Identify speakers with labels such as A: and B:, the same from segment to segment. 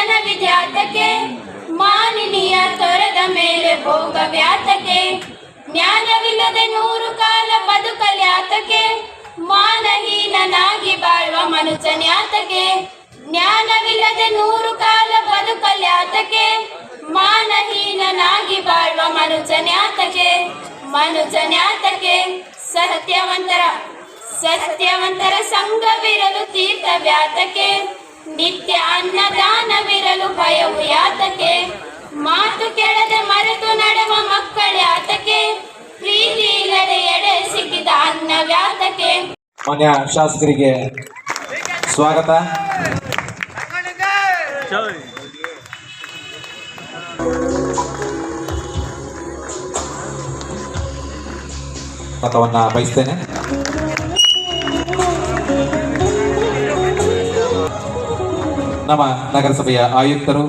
A: ಪರರಿಗಿಕ್ಕದ ಧನವಿದ್ಯಾತಕೆ ಮಾನಿನಿಯ ತೊರೆದ ಮೇಲೆ ಭೋಗವ್ಯಾತಕೆ ಜ್ಞಾನವಿಲ್ಲದೆ ನೂರು ಕಾಲ ಬದುಕಲ್ಯಾತಕ್ಕೆ ಮಾನಹೀನನಾಗಿ ಬಾಳುವ ಮನುಷ್ಯನ್ಯಾತಕೆ ಜ್ಞಾನವಿಲ್ಲದೆ ನೂರು ಕಾಲ ಬದುಕಲ್ಯಾತಕ್ಕೆ ಮಾನಹೀನನಾಗಿ ಬಾಳುವ ಮನುಷ್ಯನ್ಯಾತಕೆ ಮನುಷ್ಯನ್ಯಾತಕೆ ಸತ್ಯವಂತರ ಸತ್ಯವಂತರ ಸಂಘವಿರಲು ತೀರ್ಥ ವ್ಯಾತಕೆ ನಿತ್ಯ ಅನ್ನದಾನವಿರಲು ಭಯವು ಯಾತಕೆ ಮಾತು ಕೆಳದೆ ಮರೆತು ನಡೆವ ಮಕ್ಕಳ್ಯಾತಕೆ ಪ್ರೀತಿ ಇಲ್ಲದೆ ಎಡೆ ಸಿಕ್ಕಿದ ಅನ್ನ ವ್ಯಾತಕೆ
B: ಮಾನ್ಯ ಶಾಸಕರಿಗೆ ಸ್ವಾಗತ. ಮತವನ್ನ ಬಯಸ್ತೇನೆ. ನಮ್ಮ ನಗರಸಭೆಯ ಆಯುಕ್ತರು.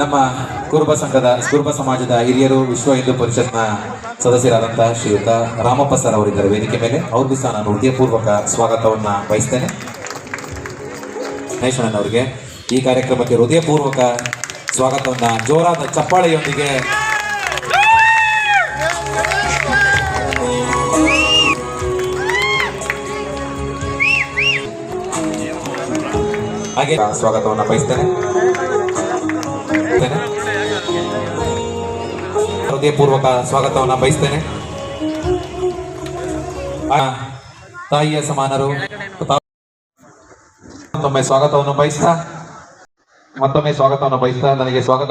B: ನಮ್ಮ ಕುರುಬ ಸಂಘದ, ಕುರುಬ ಸಮಾಜದ ಹಿರಿಯರು, ವಿಶ್ವ ಹಿಂದೂ ಪರಿಷತ್ನ ಸದಸ್ಯರಾದಂತಹ ಶ್ರೀಯುತ ರಾಮಪ್ಪ ಸರ್ ಅವರಿದ್ದಾರೆ ವೇದಿಕೆ ಮೇಲೆ. ಅವ್ರಿಗೂ ಸಹ ನಾನು ಹೃದಯಪೂರ್ವಕ ಸ್ವಾಗತವನ್ನ ಬಯಸ್ತೇನೆ. ಮಹೇಶ್ವರನ್ ಅವರಿಗೆ ಈ ಕಾರ್ಯಕ್ರಮಕ್ಕೆ ಹೃದಯಪೂರ್ವಕ ಸ್ವಾಗತವನ್ನ ಜೋರಾದ ಚಪ್ಪಾಳೆಯೊಂದಿಗೆ ಹಾಗೆ ಸ್ವಾಗತವನ್ನ ಬಯಸ್ತೇನೆ. ಹೃದಯಪೂರ್ವಕ ಸ್ವಾಗತವನ್ನ ಬಯಸ್ತೇನೆ ತಾಯಿಯ ಸಮಾನರು ತಾ- ಮತ್ತೊಮ್ಮೆ ಸ್ವಾಗತವನ್ನು ಬಯಸ್ತಾ ಮತ್ತೊಮ್ಮೆ ಸ್ವಾಗತವನ್ನು ಬಯಸ್ತಾ ನನಗೆ ಸ್ವಾಗತ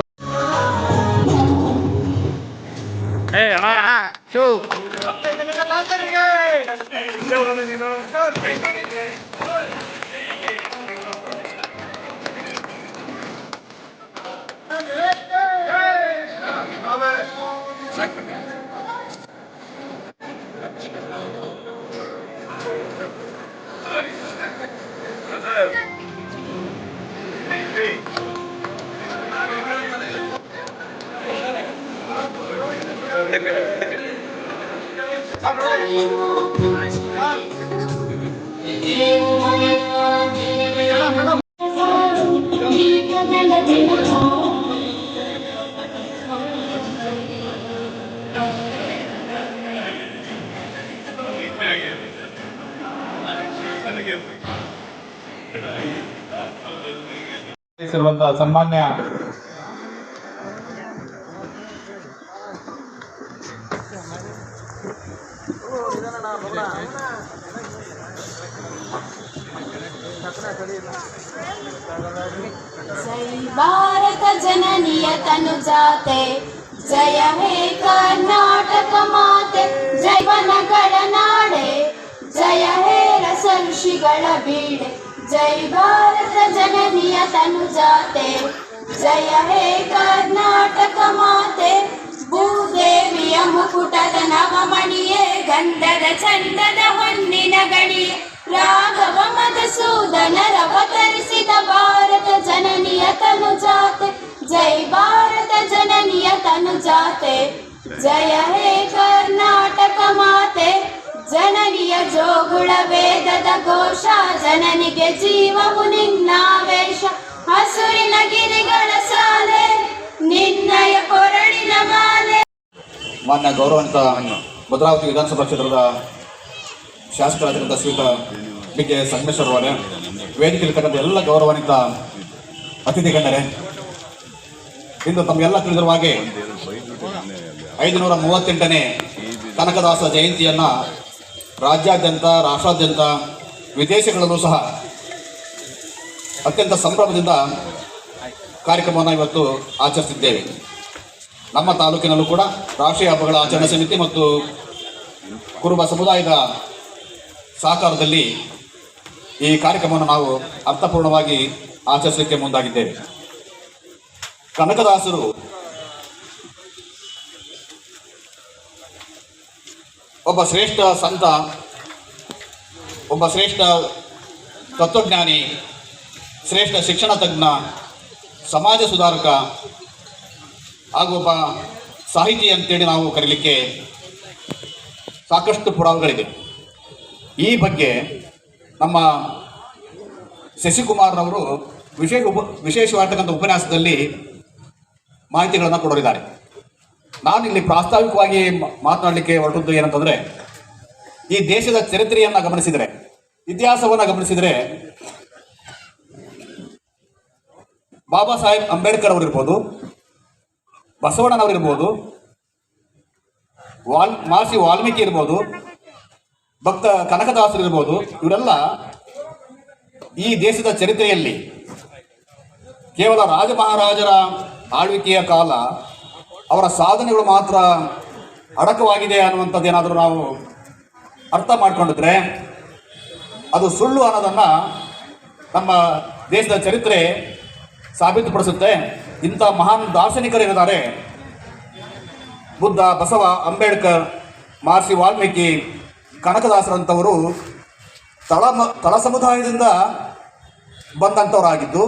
C: ಏ ಅಣ್ಣ ಶೂ
D: जय
A: भारत जननीय तनु जाते। जय हे कर्नाटक माते। जय वनगण नाडे। जय हे रस ऋषिगळ बीडे। जय भारत जननीय तनु जाते। जय हे कर्नाटक माते। ಭೂದೇವಿಯ ಮುಕುಟದ ನವಮಣಿಯೇ ಗಂಧದ ಚಂದದ ಹೊನ್ನಿನ ಗಣಿಯೇ ರಾಘವ ಮಧುಸೂದನರ ಅವತರಿಸಿದ ಭಾರತ ಜನನಿಯ ತನು ಜಾತೆ ಜೈ ಭಾರತ ಜನನಿಯ ತನು ಜಾತೆ ಜಯ ಹೇ ಕರ್ನಾಟಕ ಮಾತೆ ಜನನಿಯ ಜೋಗುಳ ವೇದದ ಘೋಷ ಜನನಿಗೆ ಜೀವವು ನಿನ್ನಾವೇಶ ಹಸುರಿನ ಗಿರಿಗಳ ಸಾಲೆ ಮಾಲೆ.
D: ಮಾನ್ಯ ಗೌರವಾನ್ವಿತ ಭದ್ರಾವತಿ ವಿಧಾನಸಭಾ ಕ್ಷೇತ್ರದ ಶಾಸಕರಾಗಿರುವಂಥ ಶ್ರೀಯುತ ಬಿ ಕೆ ಸಂಗಮೇಶ್ವರ ಅವರೇ ವೇದಿಕೆಯಲ್ಲಿರ್ತಕ್ಕಂಥ ಎಲ್ಲ ಗೌರವಾನ್ವಿತ ಅತಿಥಿ ಗಣ್ಯರೇ, ಇಂದು ತಮಗೆಲ್ಲ ತಿಳಿದಿರುವ ಹಾಗೆ ಐದುನೂರ ಮೂವತ್ತೆಂಟನೇ ಕನಕದಾಸ ಜಯಂತಿಯನ್ನ ರಾಜ್ಯಾದ್ಯಂತ, ರಾಷ್ಟ್ರಾದ್ಯಂತ, ವಿದೇಶಗಳಲ್ಲೂ ಸಹ ಅತ್ಯಂತ ಸಂಭ್ರಮದಿಂದ ಕಾರ್ಯಕ್ರಮವನ್ನು ಇವತ್ತು ಆಚರಿಸಿದ್ದೇವೆ. ನಮ್ಮ ತಾಲೂಕಿನಲ್ಲೂ ಕೂಡ ರಾಷ್ಟ್ರೀಯ ಹಬ್ಬಗಳ ಆಚರಣಾ ಸಮಿತಿ ಮತ್ತು ಕುರುಬ ಸಮುದಾಯದ ಸಹಕಾರದಲ್ಲಿ ಈ ಕಾರ್ಯಕ್ರಮವನ್ನು ನಾವು ಅರ್ಥಪೂರ್ಣವಾಗಿ ಆಚರಿಸಲಿಕ್ಕೆ ಮುಂದಾಗಿದ್ದೇವೆ. ಕನಕದಾಸರು ಒಬ್ಬ ಶ್ರೇಷ್ಠ ಸಂತ, ಒಬ್ಬ ಶ್ರೇಷ್ಠ ತತ್ವಜ್ಞಾನಿ, ಶ್ರೇಷ್ಠ ಶಿಕ್ಷಣ ತಜ್ಞ ಸಮಾಜ ಸುಧಾರಕ ಹಾಗೂ ಒಬ್ಬ ಸಾಹಿತಿ ಅಂತೇಳಿ ನಾವು ಕರೀಲಿಕ್ಕೆ ಸಾಕಷ್ಟು ಪುರಾವೆಗಳಿದೆ ಈ ಬಗ್ಗೆ ನಮ್ಮ ಶಶಿಕುಮಾರ್ರವರು ವಿಶೇಷ ಉಪ ವಿಶೇಷವಾಗಿರ್ತಕ್ಕಂಥ ಉಪನ್ಯಾಸದಲ್ಲಿ ಮಾಹಿತಿಗಳನ್ನು ಕೊಡೋರಿದ್ದಾರೆ ನಾನು ಇಲ್ಲಿ ಪ್ರಾಸ್ತಾವಿಕವಾಗಿ ಮಾತನಾಡಲಿಕ್ಕೆ ಹೊರಟದ್ದು ಏನಂತಂದರೆ, ಈ ದೇಶದ ಚರಿತ್ರೆಯನ್ನು ಗಮನಿಸಿದರೆ, ಇತಿಹಾಸವನ್ನು ಗಮನಿಸಿದರೆ ಬಾಬಾ ಸಾಹೇಬ್ ಅಂಬೇಡ್ಕರ್ ಅವರಿರ್ಬೋದು ಬಸವಣ್ಣನವರಿರ್ಬೋದು ವಾಲ್, ಮಾಸಿ ವಾಲ್ಮೀಕಿ ಇರ್ಬೋದು, ಭಕ್ತ ಕನಕದಾಸರು ಇರ್ಬೋದು, ಇವರೆಲ್ಲ ಈ ದೇಶದ ಚರಿತ್ರೆಯಲ್ಲಿ ಕೇವಲ ರಾಜ ಮಹಾರಾಜರ ಆಳ್ವಿಕೆಯ ಕಾಲ ಅವರ ಸಾಧನೆಗಳು ಮಾತ್ರ ಅಡಕವಾಗಿದೆ ಅನ್ನುವಂಥದ್ದೇನಾದರೂ ನಾವು ಅರ್ಥ ಮಾಡಿಕೊಂಡಿದ್ರೆ, ಅದು ಸುಳ್ಳು ಅನ್ನೋದನ್ನು ನಮ್ಮ ದೇಶದ ಚರಿತ್ರೆ ಸಾಬೀತುಪಡಿಸುತ್ತೆ. ಇಂಥ ಮಹಾನ್ ದಾರ್ಶನಿಕರಿದ್ದಾರೆ ಬುದ್ಧ, ಬಸವ, ಅಂಬೇಡ್ಕರ್, ಮಹರ್ಷಿ ವಾಲ್ಮೀಕಿ, ಕನಕದಾಸರಂಥವರು ತಳ ತಳ ಸಮುದಾಯದಿಂದ ಬಂದಂಥವರಾಗಿದ್ದು,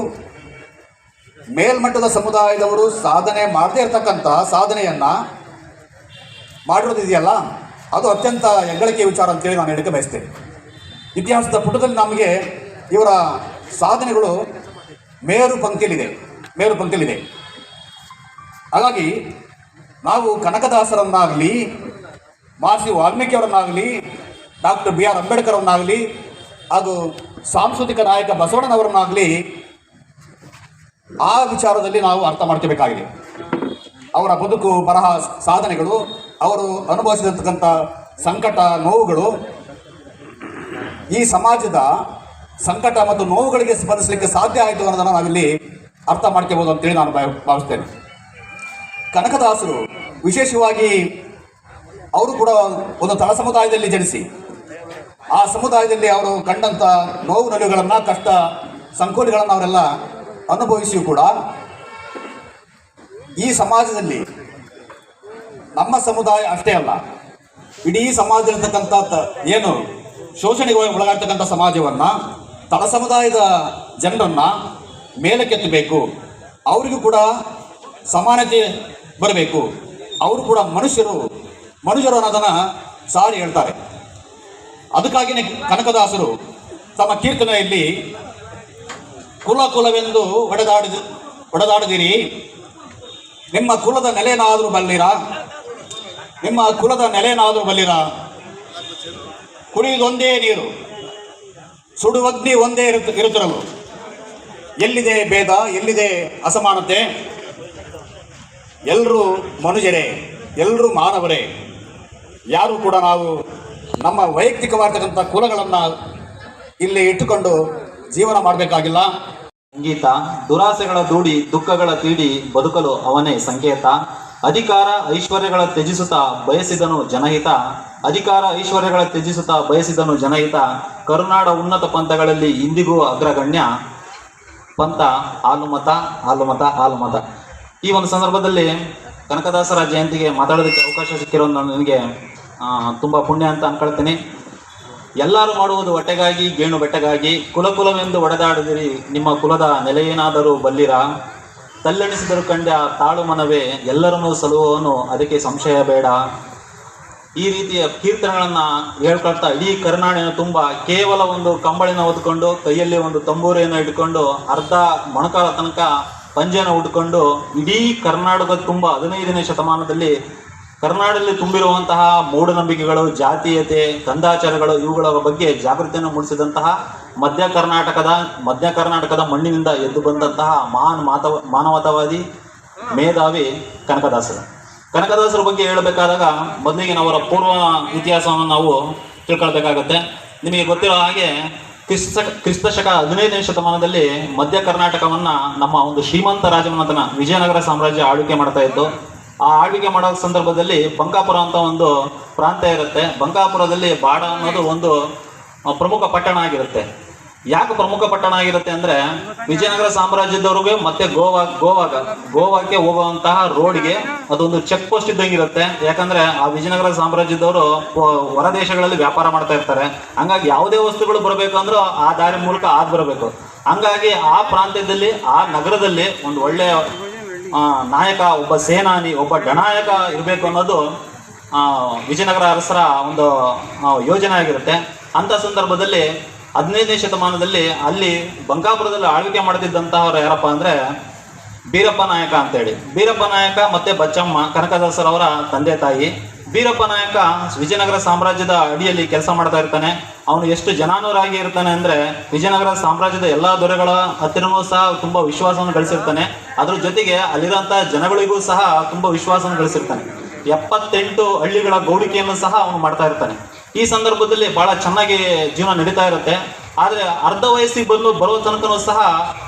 D: ಮೇಲ್ಮಟ್ಟದ ಸಮುದಾಯದವರು ಸಾಧನೆ ಮಾಡದೇ ಇರತಕ್ಕಂಥ ಸಾಧನೆಯನ್ನು ಮಾಡಿರೋದಿದೆಯಲ್ಲ? ಅದು ಅತ್ಯಂತ ಹೆಗ್ಗಳಿಕೆ ವಿಚಾರ ಅಂತೇಳಿ ನಾನು ಹೇಳಕ್ಕೆ ಬಯಸ್ತೇನೆ. ಇತಿಹಾಸದ ಪುಟದಲ್ಲಿ ನಮಗೆ ಇವರ ಸಾಧನೆಗಳು ಮೇರು ಪಂಕ್ತಿಯಲ್ಲಿದೆ ಮೇರು ಪಂಕ್ತಿಯಲ್ಲಿದೆ. ಹಾಗಾಗಿ ನಾವು ಕನಕದಾಸರನ್ನಾಗಲಿ ಮಾಸಿ ವಾಲ್ಮೀಕಿಯವರನ್ನಾಗಲಿ, ಡಾಕ್ಟರ್ ಬಿ ಆರ್ ಅಂಬೇಡ್ಕರ್ ಅವರನ್ನಾಗಲಿ ಹಾಗೂ ಸಾಂಸ್ಕೃತಿಕ ನಾಯಕ ಬಸವಣ್ಣನವರನ್ನಾಗಲಿ ಆ ವಿಚಾರದಲ್ಲಿ ನಾವು ಅರ್ಥ ಮಾಡ್ಕೋಬೇಕಾಗಿದೆ. ಅವರ ಬದುಕು, ಬರಹ, ಸಾಧನೆಗಳು, ಅವರು ಅನುಭವಿಸಿರತಕ್ಕಂಥ ಸಂಕಟ, ನೋವುಗಳು ಈ ಸಮಾಜದ ಸಂಕಟ ಮತ್ತು ನೋವುಗಳಿಗೆ ಸ್ಪಂದಿಸಲಿಕ್ಕೆ ಸಾಧ್ಯ ಆಯಿತು ಅನ್ನೋದನ್ನು ನಾವಿಲ್ಲಿ ಅರ್ಥ ಮಾಡ್ಕೋಬೋದು ಅಂತೇಳಿ ನಾನು ಭಾವ- ಭಾವಿಸ್ತೇನೆ. ಕನಕದಾಸರು ವಿಶೇಷವಾಗಿ ಅವರು ಕೂಡ ಒಂದು ತಳ ಸಮುದಾಯದಲ್ಲಿ ಜನಿಸಿ, ಆ ಸಮುದಾಯದಲ್ಲಿ ಅವರು ಕಂಡಂಥ ನೋವು ನಲಿವುಗಳನ್ನು ಕಷ್ಟ ಸಂಕೋಲೆಗಳನ್ನು ಅವರೆಲ್ಲ ಅನುಭವಿಸಿಯೂ ಕೂಡ ಈ ಸಮಾಜದಲ್ಲಿ ನಮ್ಮ ಸಮುದಾಯ ಅಷ್ಟೇ ಅಲ್ಲ, ಇಡೀ ಸಮಾಜದಲ್ಲಿರ್ತಕ್ಕಂಥ ಏನು ಶೋಷಣೆಗೆ ಒಳಗಾಗ್ತಕ್ಕಂಥ ಸಮಾಜವನ್ನು ತಳ ಸಮುದಾಯದ ಜನರನ್ನ ಮೇಲಕ್ಕೆತ್ತಬೇಕು. ಅವರಿಗೂ ಕೂಡ ಸಮಾನತೆ ಬರಬೇಕು. ಅವರು ಕೂಡ ಮನುಷ್ಯರು ಮನುಷ್ಯರು ಅನ್ನೋದನ್ನ ಸಾರಿ ಹೇಳ್ತಾರೆ. ಅದಕ್ಕಾಗಿಯೇ ಕನಕದಾಸರು ತಮ್ಮ ಕೀರ್ತನೆಯಲ್ಲಿ, ಕುಲ ಕುಲವೆಂದು ಒಡೆದಾಡಿದ ಒಡೆದಾಡಿದಿರಿ. ನಿಮ್ಮ ಕುಲದ ನೆಲೆನಾದರೂ ಬಲ್ಲಿರ? ನಿಮ್ಮ ಕುಲದ ನೆಲೆನಾದರೂ ಬಲ್ಲಿರ? ಕುಡಿಯುವುದೊಂದೇ ನೀರು. ಸುಡುವಗ್ನಿ ಒಂದೇ ಇರುತ್ತ ಇರುತ್ತಿರಲು ಎಲ್ಲಿದೆ ಭೇದ, ಎಲ್ಲಿದೆ ಅಸಮಾನತೆ? ಎಲ್ಲರೂ ಮನುಜರೇ ಎಲ್ಲರೂ ಮಾನವರೇ. ಯಾರು ಕೂಡ ನಾವು ನಮ್ಮ ವೈಯಕ್ತಿಕವಾಗಿರ್ತಕ್ಕಂಥ ಕುಲಗಳನ್ನು ಇಲ್ಲಿ ಇಟ್ಟುಕೊಂಡು ಜೀವನ ಮಾಡಬೇಕಾಗಿಲ್ಲ.
E: ಸಂಗೀತ, ದುರಾಸೆಗಳ ದೂಡಿ, ದುಃಖಗಳ ತೀಡಿ ಬದುಕಲು ಅವನೇ ಸಂಕೇತ. ಅಧಿಕಾರ, ಐಶ್ವರ್ಯಗಳ ತ್ಯಜಿಸುತ್ತಾ ಬಯಸಿದನು ಜನಹಿತ. ಅಧಿಕಾರ ಐಶ್ವರ್ಯಗಳ ತ್ಯಜಿಸುತ್ತಾ ಬಯಸಿದನು ಜನಹಿತ. ಕರುನಾಡ ಉನ್ನತ ಪಂಥಗಳಲ್ಲಿ ಇಂದಿಗೂ ಅಗ್ರಗಣ್ಯ ಪಂಥ ಹಾಲುಮತ ಹಾಲುಮತ ಹಾಲುಮತ ಈ ಒಂದು ಸಂದರ್ಭದಲ್ಲಿ ಕನಕದಾಸರ ಜಯಂತಿಗೆ ಮಾತಾಡೋದಕ್ಕೆ ಅವಕಾಶ ಸಿಕ್ಕಿರೋದು ನಾನು ನನಗೆ ತುಂಬ ಪುಣ್ಯ ಅಂತ ಅನ್ಕೊಳ್ತೀನಿ. ಎಲ್ಲರೂ ಮಾಡುವುದು ಹೊಟ್ಟೆಗಾಗಿ, ಗೇಣು ಬೆಟ್ಟಗಾಗಿ ಕುಲ ಕುಲವೆಂದು ಒಡೆದಾಡಿದಿರಿ. ನಿಮ್ಮ ಕುಲದ ನೆಲೆಯೇನಾದರೂ ಬಲ್ಲಿರ? ತಲ್ಲಣಿಸಿದರು ಕಂಡ ತಾಳು ಮನವೇ, ಎಲ್ಲರನ್ನೂ ಸಲುವವನು, ಅದಕ್ಕೆ ಸಂಶಯ ಬೇಡ. ಈ ರೀತಿಯ ಕೀರ್ತನೆಗಳನ್ನು ಹೇಳ್ಕೊಳ್ತಾ ಇಡೀ ಕರುನಾಡಿನ ತುಂಬ ಕೇವಲ ಒಂದು ಕಂಬಳಿನ ಹೊದ್ಕೊಂಡು ಕೈಯಲ್ಲಿ ಒಂದು ತಂಬೂರಿಯನ್ನು ಇಟ್ಕೊಂಡು, ಅರ್ಧ ಮೊಣಕಾಲ ತನಕ ಪಂಜೆಯನ್ನು ಉಟ್ಕೊಂಡು, ಇಡೀ ಕರ್ನಾಟಕದ ತುಂಬ ಹದಿನೈದನೇ ಶತಮಾನದಲ್ಲಿ ಕರ್ನಾಟಕದಲ್ಲಿ ತುಂಬಿರುವಂತಹ ಮೂಢನಂಬಿಕೆಗಳು, ಜಾತೀಯತೆ ಕಂದಾಚಾರಗಳು ಇವುಗಳ ಬಗ್ಗೆ ಜಾಗೃತಿಯನ್ನು ಮೂಡಿಸಿದಂತಹ ಮಧ್ಯ ಕರ್ನಾಟಕದ ಮಧ್ಯ ಕರ್ನಾಟಕದ ಮಣ್ಣಿನಿಂದ ಎದ್ದು ಬಂದಂತಹ ಮಹಾನ್ ಮಾತವ, ಮಾನವತಾವಾದಿ ಮೇಧಾವಿ ಕನಕದಾಸರು. ಕನಕದಾಸರ ಬಗ್ಗೆ ಹೇಳಬೇಕಾದಾಗ ಮೊದಲಿಗೆ ಅವರ ಪೂರ್ವ ಇತಿಹಾಸವನ್ನು ನಾವು ತಿಳ್ಕೊಳ್ಬೇಕಾಗತ್ತೆ. ನಿಮಗೆ ಗೊತ್ತಿರೋ ಹಾಗೆ ಕ್ರಿಸ್ತ ಕ್ರಿಸ್ತ ಶಕ ಹದಿನೈದನೇ ಶತಮಾನದಲ್ಲಿ ಮಧ್ಯ ಕರ್ನಾಟಕವನ್ನ ನಮ್ಮ ಒಂದು ಶ್ರೀಮಂತ ರಾಜಮನೆತನ ವಿಜಯನಗರ ಸಾಮ್ರಾಜ್ಯ ಆಳ್ವಿಕೆ ಮಾಡ್ತಾ ಇತ್ತು ಆ ಆಳ್ವಿಕೆ ಮಾಡೋ ಸಂದರ್ಭದಲ್ಲಿ ಬಂಕಾಪುರ ಅಂತ ಒಂದು ಪ್ರಾಂತ ಇರುತ್ತೆ. ಬಂಕಾಪುರದಲ್ಲಿ ಬಾಡ ಅನ್ನೋದು ಒಂದು ಪ್ರಮುಖ ಪಟ್ಟಣ ಆಗಿರುತ್ತೆ. ಯಾಕೆ ಪ್ರಮುಖ ಪಟ್ಟಣ ಆಗಿರುತ್ತೆ ಅಂದ್ರೆ ವಿಜಯನಗರ ಸಾಮ್ರಾಜ್ಯದವ್ರಿಗೆ ಮತ್ತೆ ಗೋವಾ, ಗೋವಾಗ, ಗೋವಾಕ್ಕೆ ಹೋಗುವಂತಹ ರೋಡ್ಗೆ ಅದೊಂದು ಚೆಕ್ ಪೋಸ್ಟ್ ಇದ್ದಂಗಿರುತ್ತೆ. ಯಾಕಂದ್ರೆ ಆ ವಿಜಯನಗರ ಸಾಮ್ರಾಜ್ಯದವರು ಹೊರ ದೇಶಗಳಲ್ಲಿ ವ್ಯಾಪಾರ ಮಾಡ್ತಾ ಇರ್ತಾರೆ. ಹಂಗಾಗಿ ಯಾವುದೇ ವಸ್ತುಗಳು ಬರಬೇಕು ಅಂದ್ರೂ ಆ ದಾರಿ ಮೂಲಕ ಆದ್ ಬರಬೇಕು. ಹಂಗಾಗಿ ಆ ಪ್ರಾಂತ್ಯದಲ್ಲಿ, ಆ ನಗರದಲ್ಲಿ ಒಂದು ಒಳ್ಳೆಯ ನಾಯಕ, ಒಬ್ಬ ಸೇನಾನಿ, ಒಬ್ಬ ಗಣಾಯಕ ಇರಬೇಕು ಅನ್ನೋದು ವಿಜಯನಗರ ಅರಸರ ಒಂದು ಯೋಜನೆ ಆಗಿರುತ್ತೆ. ಅಂತ ಸಂದರ್ಭದಲ್ಲಿ ಹದಿನೈದನೇ ಶತಮಾನದಲ್ಲಿ ಅಲ್ಲಿ ಬಂಕಾಪುರದಲ್ಲಿ ಆಳ್ವಿಕೆ ಮಾಡುತ್ತಿದ್ದಂತಹವ್ರು ಯಾರಪ್ಪ ಅಂದ್ರೆ ಬೀರಪ್ಪ ನಾಯಕ ಅಂತೇಳಿ. ಬೀರಪ್ಪ ನಾಯಕ ಮತ್ತೆ ಬಚ್ಚಮ್ಮ ಕನಕದಾಸರವರ ತಂದೆ ತಾಯಿ. ಬೀರಪ್ಪ ನಾಯಕ ವಿಜಯನಗರ ಸಾಮ್ರಾಜ್ಯದ ಅಡಿಯಲ್ಲಿ ಕೆಲಸ ಮಾಡ್ತಾ ಇರ್ತಾನೆ. ಅವನು ಎಷ್ಟು ಜನಾನುರಾಗಿ ಇರ್ತಾನೆ ಅಂದ್ರೆ ವಿಜಯನಗರ ಸಾಮ್ರಾಜ್ಯದ ಎಲ್ಲಾ ದೊರೆಗಳ ಹತ್ತಿರನೂ ಸಹ ತುಂಬಾ ವಿಶ್ವಾಸವನ್ನು ಗಳಿಸಿರ್ತಾನೆ. ಅದ್ರ ಜೊತೆಗೆ ಅಲ್ಲಿರೋಂಥ ಜನಗಳಿಗೂ ಸಹ ತುಂಬಾ ವಿಶ್ವಾಸವನ್ನು ಗಳಿಸಿರ್ತಾನೆ. ಎಪ್ಪತ್ತೆಂಟು ಹಳ್ಳಿಗಳ ಗೌಡಿಕೆಯನ್ನು ಸಹ ಅವನು ಮಾಡ್ತಾ ಇರ್ತಾನೆ. ಈ ಸಂದರ್ಭದಲ್ಲಿ ಬಹಳ ಚೆನ್ನಾಗಿ ಜೀವನ ನಡೀತಾ ಇರುತ್ತೆ. ಆದರೆ ಅರ್ಧ ವಯಸ್ಸಿಗೆ ಬಂದು ಬರುವ ತನಕನೂ ಸಹ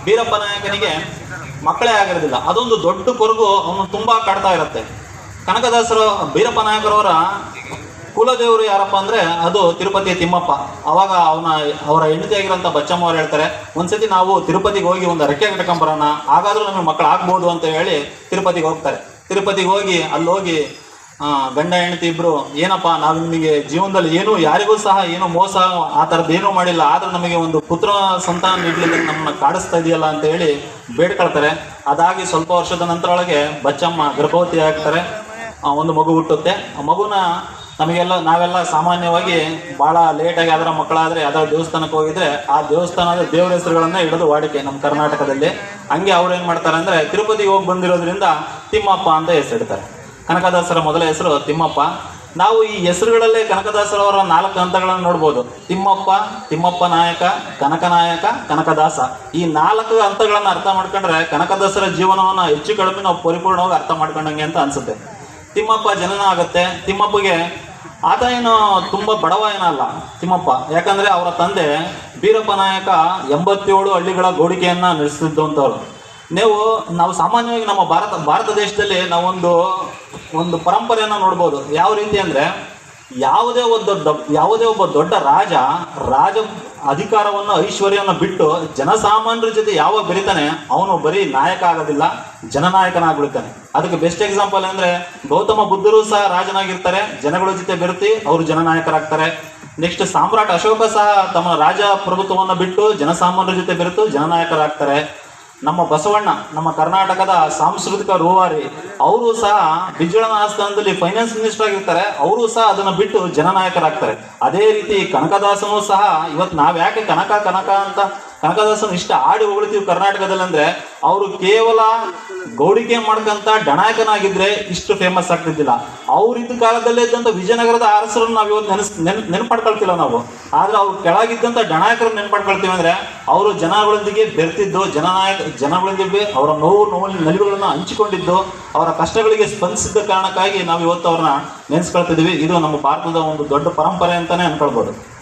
E: ಬೀರಪ್ಪ ನಾಯಕನಿಗೆ ಮಕ್ಕಳೇ ಆಗಿರೋದಿಲ್ಲ. ಅದೊಂದು ದೊಡ್ಡ ಕೊರಗು ಅವನು ತುಂಬಾ ಕಾಡ್ತಾ ಇರುತ್ತೆ. ಕನಕದಾಸರು ಬೀರಪ್ಪ ನಾಯಕರವರ ಕುಲದೇವರು ಯಾರಪ್ಪ ಅಂದ್ರೆ ಅದು ತಿರುಪತಿ ತಿಮ್ಮಪ್ಪ. ಅವಾಗ ಅವನ, ಅವರ ಹೆಂಡತಿ ಆಗಿರೋಂಥ ಬಚ್ಚಮ್ಮ ಅವ್ರು ಹೇಳ್ತಾರೆ, ಒಂದ್ಸತಿ ನಾವು ತಿರುಪತಿಗೆ ಹೋಗಿ ಒಂದು ರಕ್ಕೆ ಕಟ್ಕೊಂಬರೋಣ ಹಾಗಾದ್ರೂ ನಮಗೆ ಮಕ್ಕಳು ಆಗ್ಬೋದು ಅಂತ ಹೇಳಿ ತಿರುಪತಿಗೆ ಹೋಗ್ತಾರೆ. ತಿರುಪತಿಗೆ ಹೋಗಿ ಅಲ್ಲಿ ಹೋಗಿ ಗಂಡ ಹೆಂಡತಿ ಇಬ್ರು, ಏನಪ್ಪ, ನಾವು ನಿಮಗೆ ಜೀವನದಲ್ಲಿ ಏನು ಯಾರಿಗೂ ಸಹ ಏನು ಮೋಸ, ಆ ಥರದ್ದು ಏನೂ ಮಾಡಿಲ್ಲ, ಆದ್ರೆ ನಮಗೆ ಒಂದು ಪುತ್ರ ಸಂತಾನ ನೀಡಲಿಕ್ಕೆ ನಮ್ಮನ್ನ ಕಾಡಿಸ್ತಾ ಇದೆಯಲ್ಲ ಅಂತ ಹೇಳಿ ಬೇಡ್ಕೊಳ್ತಾರೆ. ಅದಾಗಿ ಸ್ವಲ್ಪ ವರ್ಷದ ನಂತರ ಒಳಗೆ ಬಚ್ಚಮ್ಮ ಗರ್ಭವತಿ ಆಗ್ತಾರೆ. ಒಂದು ಮಗು ಹುಟ್ಟುತ್ತೆ. ಆ ಮಗುನ ನಮಗೆಲ್ಲ, ನಾವೆಲ್ಲ ಸಾಮಾನ್ಯವಾಗಿ ಬಹಳ ಲೇಟಾಗಿ ಅದರ ಮಕ್ಕಳಾದ್ರೆ ಅದರ ದೇವಸ್ಥಾನಕ್ಕೆ ಹೋಗಿದ್ರೆ ಆ ದೇವಸ್ಥಾನದ ದೇವರ ಹೆಸರುಗಳನ್ನ ಹಿಡಿದು ವಾಡಿಕೆ ನಮ್ಮ ಕರ್ನಾಟಕದಲ್ಲಿ. ಹಂಗೆ ಅವ್ರು ಏನ್ ಮಾಡ್ತಾರೆ ಅಂದ್ರೆ ತಿರುಪತಿಗೆ ಹೋಗಿ ಬಂದಿರೋದ್ರಿಂದ ತಿಮ್ಮಪ್ಪ ಅಂತ ಹೆಸರಿಡ್ತಾರೆ. ಕನಕದಾಸರ ಮೊದಲ ಹೆಸರು ತಿಮ್ಮಪ್ಪ. ನಾವು ಈ ಹೆಸರುಗಳಲ್ಲೇ ಕನಕದಾಸರವರ ನಾಲ್ಕು ಹಂತಗಳನ್ನು ನೋಡ್ಬೋದು. ತಿಮ್ಮಪ್ಪ ತಿಮ್ಮಪ್ಪ ನಾಯಕ, ಕನಕ ನಾಯಕ, ಕನಕದಾಸ. ಈ ನಾಲ್ಕು ಹಂತಗಳನ್ನು ಅರ್ಥ ಮಾಡ್ಕೊಂಡ್ರೆ ಕನಕದಾಸರ ಜೀವನವನ್ನು ಹೆಚ್ಚು ಕಡಿಮೆ ನಾವು ಪರಿಪೂರ್ಣವಾಗಿ ಅರ್ಥ ಮಾಡ್ಕೊಂಡಂಗೆ ಅಂತ ಅನ್ಸುತ್ತೆ. ತಿಮ್ಮಪ್ಪ ಜನನ ಆಗುತ್ತೆ. ತಿಮ್ಮಪ್ಪಗೆ ಆತ ಏನು ತುಂಬ ಬಡವ ಏನಲ್ಲ ತಿಮ್ಮಪ್ಪ. ಯಾಕಂದ್ರೆ ಅವರ ತಂದೆ ಬೀರಪ್ಪ ನಾಯಕ ಎಂಬತ್ತೇಳು ಹಳ್ಳಿಗಳ ಗೋಡಿಕೆಯನ್ನು ನಡೆಸುತ್ತಿದ್ದಂಥವ್ರು ನೀವು, ನಾವು ಸಾಮಾನ್ಯವಾಗಿ ನಮ್ಮ ಭಾರತ ಭಾರತ ದೇಶದಲ್ಲಿ ನಾವೊಂದು, ಒಂದು ಪರಂಪರೆಯನ್ನು ನೋಡ್ಬೋದು. ಯಾವ ರೀತಿ ಅಂದರೆ, ಯಾವುದೇ ಒಂದು ಯಾವುದೇ ಒಬ್ಬ ದೊಡ್ಡ ರಾಜ ರಾಜ ಅಧಿಕಾರವನ್ನು, ಐಶ್ವರ್ಯವನ್ನು ಬಿಟ್ಟು ಜನಸಾಮಾನ್ಯರ ಜೊತೆ ಯಾವಾಗ ಬೆರಿತಾನೆ, ಅವನು ಬರೀ ನಾಯಕ ಆಗೋದಿಲ್ಲ, ಜನನಾಯಕನಾಗ್ಬಿಡ್ತಾನೆ. ಅದಕ್ಕೆ ಬೆಸ್ಟ್ ಎಕ್ಸಾಂಪಲ್ ಅಂದರೆ, ಗೌತಮ ಬುದ್ಧರು ಸಹ ರಾಜನಾಗಿರ್ತಾರೆ, ಜನಗಳ ಜೊತೆ ಬೆರೆತಿ ಅವರು ಜನನಾಯಕರಾಗ್ತಾರೆ. ನೆಕ್ಸ್ಟ್ ಸಾಮ್ರಾಟ್ ಅಶೋಕ ಸಹ ತಮ್ಮ ರಾಜ ಪ್ರಭುತ್ವವನ್ನು ಬಿಟ್ಟು ಜನಸಾಮಾನ್ಯರ ಜೊತೆ ಬೆರೆತು ಜನನಾಯಕರಾಗ್ತಾರೆ. ನಮ್ಮ ಬಸವಣ್ಣ, ನಮ್ಮ ಕರ್ನಾಟಕದ ಸಾಂಸ್ಕೃತಿಕ ರೂವಾರಿ, ಅವರು ಸಹ ಬಿಜುಳನ ಆಸ್ಥಾನದಲ್ಲಿ ಫೈನಾನ್ಸ್ ಮಿನಿಸ್ಟರ್ ಆಗಿರ್ತಾರೆ. ಅವರು ಸಹ ಅದನ್ನು ಬಿಟ್ಟು ಜನನಾಯಕರಾಗ್ತಾರೆ. ಅದೇ ರೀತಿ ಕನಕದಾಸನು ಸಹ ಇವತ್ತು ನಾವ್ಯಾಕೆ ಕನಕ ಕನಕ ಅಂತ ಕನಕದಾಸನ ಇಷ್ಟ ಆಡಿ ಹೊಗಳ್ತೀವಿ ಕರ್ನಾಟಕದಲ್ಲಿ ಅಂದ್ರೆ ಅವರು ಕೇವಲ ಗೌಡಿಕೆ ಮಾಡ್ಕಂತ ಡಣಾಯಕನಾಗಿದ್ರೆ ಇಷ್ಟು ಫೇಮಸ್ ಆಗ್ತಿದ್ದಿಲ್ಲ. ಅವ್ರಿದ್ದ ಕಾಲದಲ್ಲೇ ಇದ್ದಂತ ವಿಜಯನಗರದ ಅರಸರನ್ನು ನಾವು ಇವತ್ತು ನೆನೆಸ್, ನೆನ್, ನೆನ್ಪಾಡ್ಕೊಳ್ತಿಲ್ಲ ನಾವು. ಆದ್ರೆ ಅವ್ರು ಕೆಳಗಿದ್ದಂಥ ಡಣಾಯಕರನ್ನು ನೆನ್ಪಾಡ್ಕೊಳ್ತೀವಿ ಅಂದ್ರೆ ಅವರು ಜನಗಳೊಂದಿಗೆ ಬೆರ್ತಿದ್ದು, ಜನನಾಯಕ, ಜನಗಳೊಂದಿಗೆ ಅವರ ನೋವು ನೋವಿನ ನಲಿವುಗಳನ್ನು ಹಂಚಿಕೊಂಡಿದ್ದು, ಅವರ ಕಷ್ಟಗಳಿಗೆ ಸ್ಪಂದಿಸಿದ್ದ ಕಾರಣಕ್ಕಾಗಿ ನಾವು ಇವತ್ತು ಅವ್ರನ್ನ ನೆನೆಸ್ಕೊಳ್ತಿದ್ದೀವಿ. ಇದು ನಮ್ಮ ಭಾರತದ ಒಂದು ದೊಡ್ಡ ಪರಂಪರೆ ಅಂತಾನೆ ಅನ್ಕೊಳ್ಬೋದು.